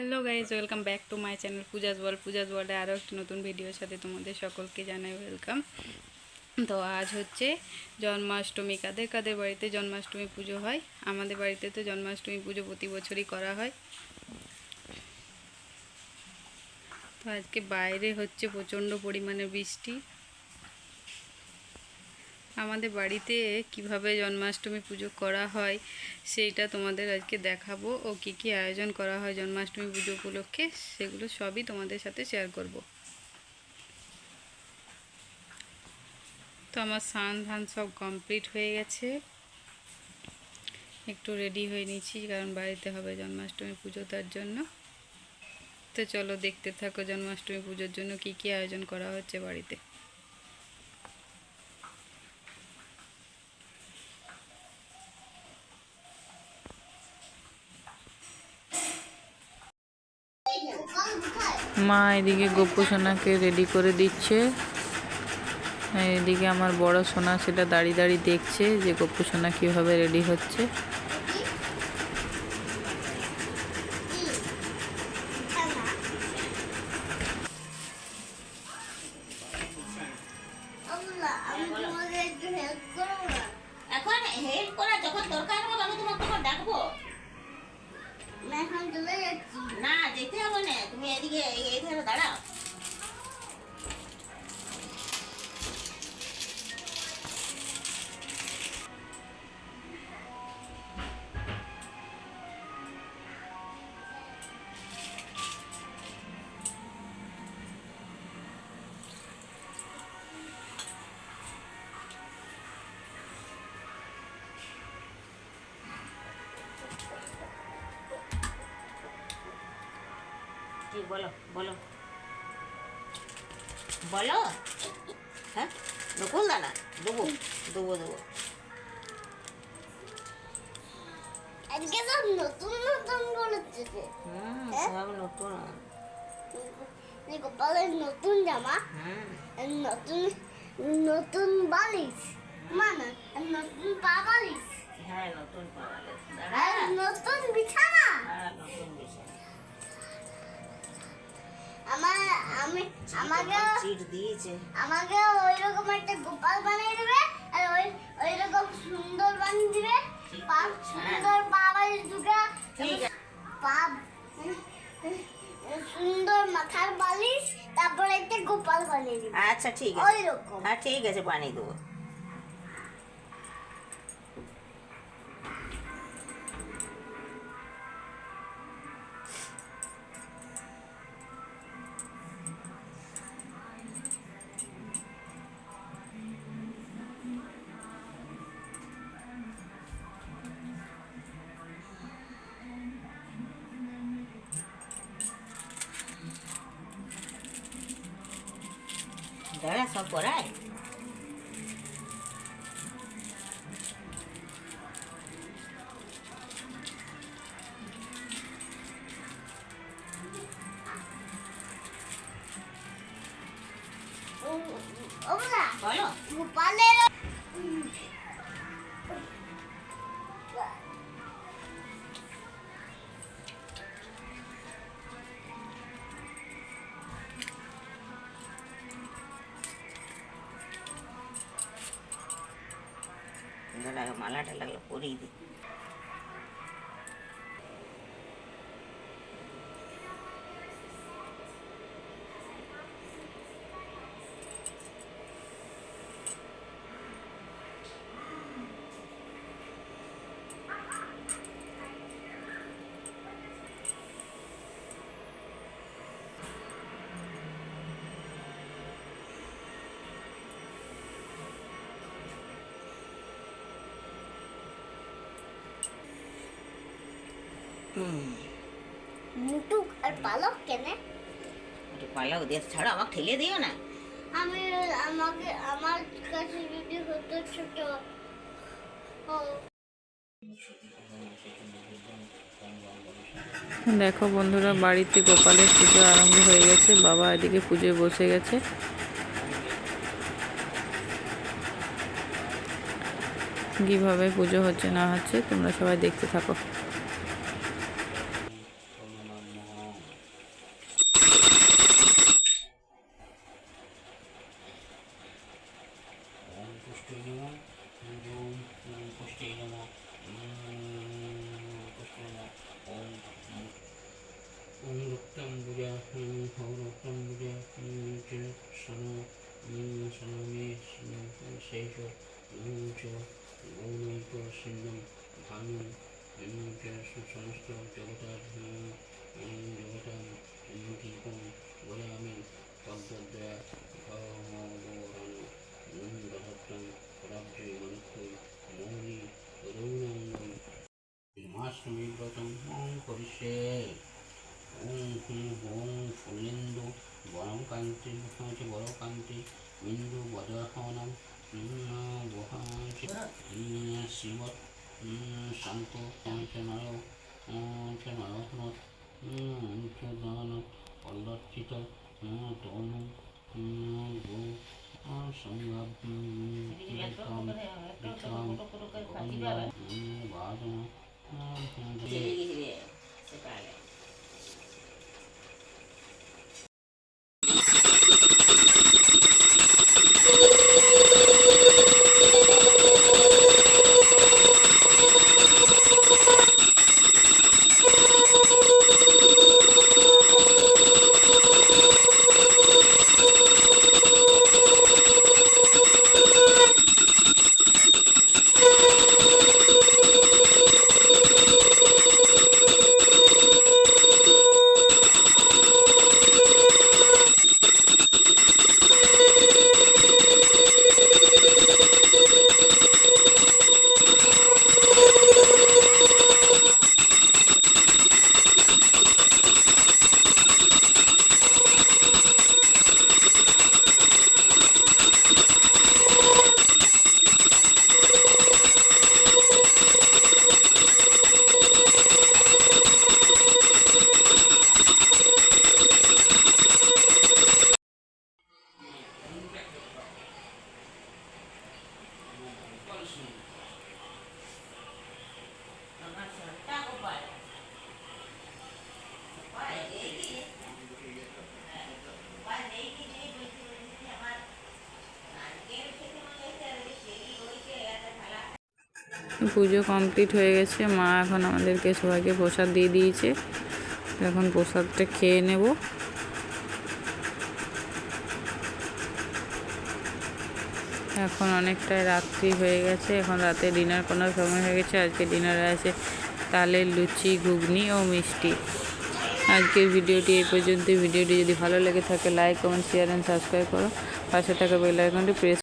Hello guys welcome back to my channel Pooja's world. Pooja's ওয়ার্ল্ডে আরও একটি নতুন ভিডিওর সাথে তোমাদের সকলকে জানাই ওয়েলকাম। তো আজ হচ্ছে জন্মাষ্টমী। কাদের কাদের বাড়িতে জন্মাষ্টমী পুজো হয়? আমাদের বাড়িতে তো জন্মাষ্টমী পুজো প্রতি বছরই করা হয়। তো আজকে বাইরে হচ্ছে প্রচণ্ড পরিমাণে বৃষ্টি। আমাদের বাড়িতে কীভাবে জন্মাষ্টমী পুজো করা হয়, সেইটা তোমাদের আজকে দেখাবো। ও কি কি আয়োজন করা হয় জন্মাষ্টমী পুজো উপলক্ষে, সেগুলো সবই তোমাদের সাথে শেয়ার করব। তো আমার স্নান ধান সব কমপ্লিট হয়ে গেছে। একটু রেডি হয়ে নিচ্ছি কারণ বাড়িতে হবে জন্মাষ্টমী পুজো তার জন্য। তো চলো দেখতে থাকো জন্মাষ্টমী পুজোর জন্য কি কি আয়োজন করা হচ্ছে বাড়িতে। মা এদিকে গোপু সোনাকে রেডি করে দিচ্ছে। এদিকে আমার বড় সোনা সেটা দাঁড়িয়ে দাঁড়িয়ে দেখছে যে গোপু সোনা কীভাবে রেডি হচ্ছে। না তুমি এদিকে এই এই ধারে দাঁড়াও কি বলো বলো। বলো? হ্যাঁ? নকুল দানা দেবো দেবো দেবো। আজকে সব নতুন নতুন সব নতুন। নতুন জামা নতুন নতুন বালিশ মানে নতুন পা বালিশ। হ্যাঁ নতুন পাওয়ালে আর নতুন বিছানা। হ্যাঁ নতুন আমি আমাকে চিট দিয়েছে। আমাকে ওই রকম একটা গোপাল বানিয়ে দেবে আর ওই ওই রকম সুন্দর বানিয়ে দেবে। পা সুন্দর পা বালিশ দুটো। ঠিক আছে। পা সুন্দর মাথার বালিশ তারপরে একটা গোপাল বানিয়ে দেবে। আচ্ছা ঠিক আছে। ওই রকম হ্যাঁ ঠিক আছে বানিয়ে দেবো। ઢળાશો પરાય Hola. Hola. বলো গোপালের দাঁড়া মালাটা মুটুক আর পালক কেনে? একটু পালাও দিয়ে ছাড়ো আমাকে ঠেলে দিও না। আমি আমাকে আমার কাছে যদি হতো ছোট। দেখো বন্ধুরা বাড়িতে গোপালের পুজো আরম্ভ হয়ে গেছে বাবা এদিকে পুজোয় বসে গেছে। কীভাবে পুজো হচ্ছে না হচ্ছে তোমরা সবাই দেখতে থাকো। 知什么名名什么名什么跟谁说，能无者，能无者是梦，他们明明觉是传说，觉得他们能有的能提供，我要命。chi ho chi bỏ đâu căn ti win du bỏ đơ ho nam in bỏ ha chi sang tu sang nào đâu chi nào đâu nó in chi đó nó bỏ đó chi đó tổ nó bu sang là đi con đi con bỏ đó bỏ đó Hãy subscribe cho kênh Ghiền Mì Gõ Để không bỏ lỡ Puja complete হয়ে গেছে। মা এখন আমাদেরকে সবাইকে প্রসাদ দিয়ে দিয়েছে। এখন প্রসাদটা খেয়ে নেব। এখন অনেকটাই রাত্রি হয়ে গেছে। এখন রাতে ডিনার কোনো সময় হয়ে গেছে। আজকে ডিনারে আছে তালের লুচি, ঘুগনি ও মিষ্টি। আজকের ভিডিওটি এই পর্যন্ত ভিডিওটি যদি ভালো লেগে থাকে like comment share and subscribe করো। পাশে থাকা বেল আইকনটি প্রেস